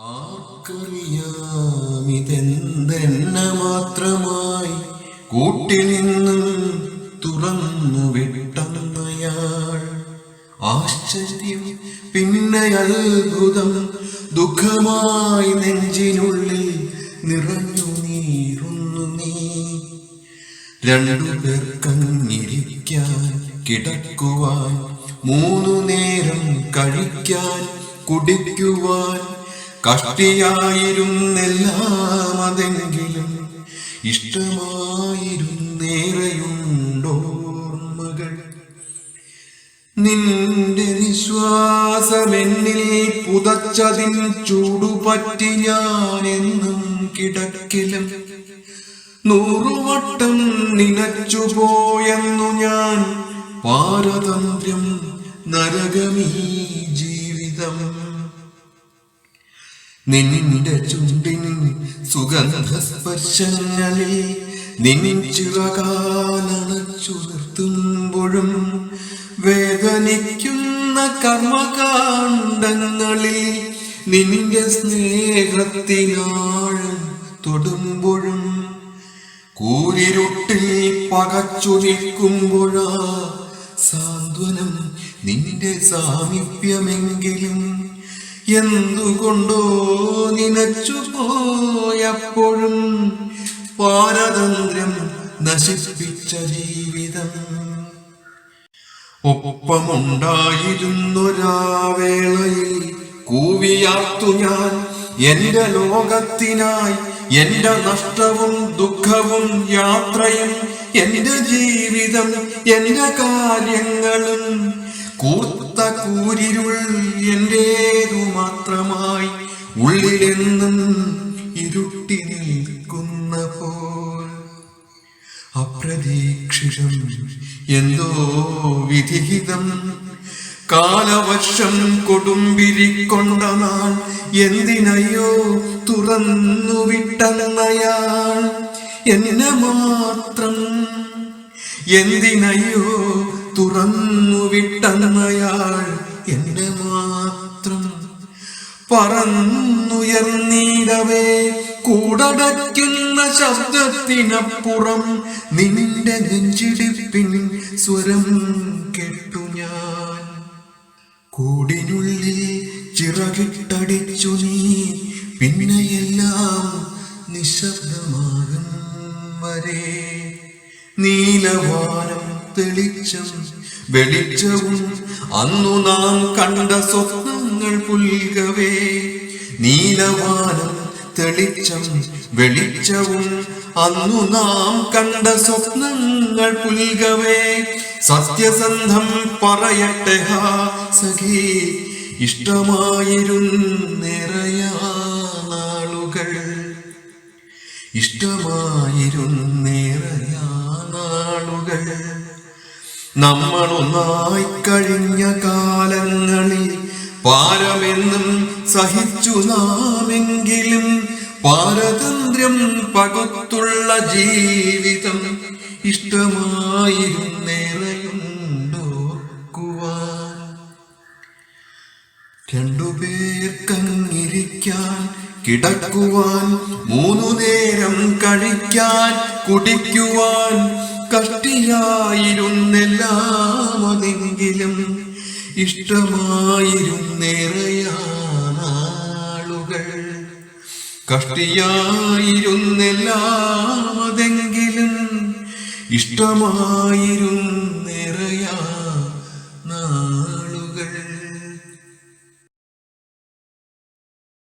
ആർക്കറിയാമിതെന്തെന്ന മാത്രമായി കൂട്ടിൽ നിന്നും തുറന്നു വിട്ടന്നയാൾ. ആശ്ചര്യം പിന്നെ അത്ഭുതം ദുഃഖമായി നെഞ്ചിനുള്ളിൽ നിറഞ്ഞു നീറുന്നു നീ. രണ്ടു പേർക്കങ്ങിരിക്കാൻ കിടക്കുവാൻ മൂന്നു നേരം കഴിക്കാൻ കുടിക്കുവാൻ കഷ്ടിയായിരുന്നെല്ലാം അതെങ്കിലും ഇഷ്ടമായിരുന്നേറെയുണ്ടോർമ്മകൾ. നിന്റെ നിശ്വാസമെന്നിൽ പുതച്ചതിൻ ചൂടുപറ്റി ഞാനെന്നും കിടക്കിലും. നൂറുവട്ടം നിനച്ചുപോയെന്നു ഞാൻ പാരതന്ത്ര്യം നരകമീ ജീവിതം. നിന്റെ ചുണ്ടിൻ സുഗന്ധസ്പർശങ്ങളിൽ നിൻ ചിറകാലണച്ചു നിർത്തുമ്പോഴും വേദനിക്കുന്ന കർമ്മകാണ്ഡങ്ങളിൽ നിന്റെ സ്നേഹത്തിനാഴം തൊടുമ്പോഴും കൂരിരുട്ടിൽ പകച്ചു നിൽക്കുമ്പോഴാ സാന്ത്വനം നിന്റെ സാമീപ്യമെങ്കിലും എന്തുകൊണ്ടോ നിനച്ചു പോയപ്പോഴും പാരതന്ത്ര്യം നശിപ്പിച്ച ജീവിതം. ഒപ്പമുണ്ടായിരുന്നൊരാവേളയിൽ കൂവിയാർത്തു ഞാൻ എന്റെ ലോകത്തിനായി എന്റെ നഷ്ടവും ദുഃഖവും യാത്രയും എന്റെ ജീവിതം എന്റെ കാര്യങ്ങളും കൂർത്ത കൂരിരുൾ എന്റേതു മാത്രമായി ഉള്ളിലെന്നും ഇരുട്ടി നിൽക്കുന്ന പോൽ അപ്രതീക്ഷിതം എന്തോ വിധിഹിതം. കാലവർഷം കൊടുമ്പിരിക്കൊണ്ട നാൾ എന്തിനയ്യോ തുറന്നു വിട്ടന്നയാൾ എന്നെ മാത്രം. എന്തിനയ്യോ തുറന്നു വിട്ടന്നയാൾ എന്നെ മാത്രം പറന്നുയർന്നീടവേ. കൂടടയ്ക്കുന്ന ശബ്ദത്തിനപ്പുറം നിന്റെ നെഞ്ചിടിപ്പിൻ സ്വരം കേട്ടു ഞാൻ. കൂടിനുള്ളിൽ ചിറകിട്ടടിച്ചു നീ പിന്നെയെല്ലാം നിശബ്ദമാകും വരെ. നീലവാനം തെളിച്ചം വെളിച്ചവും. അന്നു നാം കണ്ട സ്വപ്നങ്ങൾ പുൽകവേ. നീലവാനം തെളിച്ചം വെളിച്ചവും. അന്നു നാം കണ്ട സ്വപ്നങ്ങൾ പുൽകവേ. സത്യസന്ധം പറയട്ടെ ഹാ സഖി. ഇഷ്ടമായിരുന്നേറയാ നാളുകൾ ഇഷ്ടമായിരുന്നേറയാ നാളുകൾ നമ്മളൊന്നായി കഴിഞ്ഞ കാലങ്ങളിൽ പാരമെന്നും സഹിച്ചു നാമെങ്കിലും പാരതന്ത്ര്യം പകുത്തുള്ള ജീവിതം ഇഷ്ടമായിരുന്നേറെയുണ്ടോക്കുവാൻ രണ്ടുപേർക്കങ്ങിരിക്കാൻ കിടക്കുവാൻ മൂന്നു നേരം കഴിക്കാൻ കുടിക്കുവാൻ കഷ്ടിയായിരുന്നെല്ലാം അതെങ്കിലും ഇഷ്ടമായിരുന്നേറെയാളുകൾ കഷ്ടിയായിരുന്നെല്ലാമതെങ്കിലും ഇഷ്ടമായിരുന്നു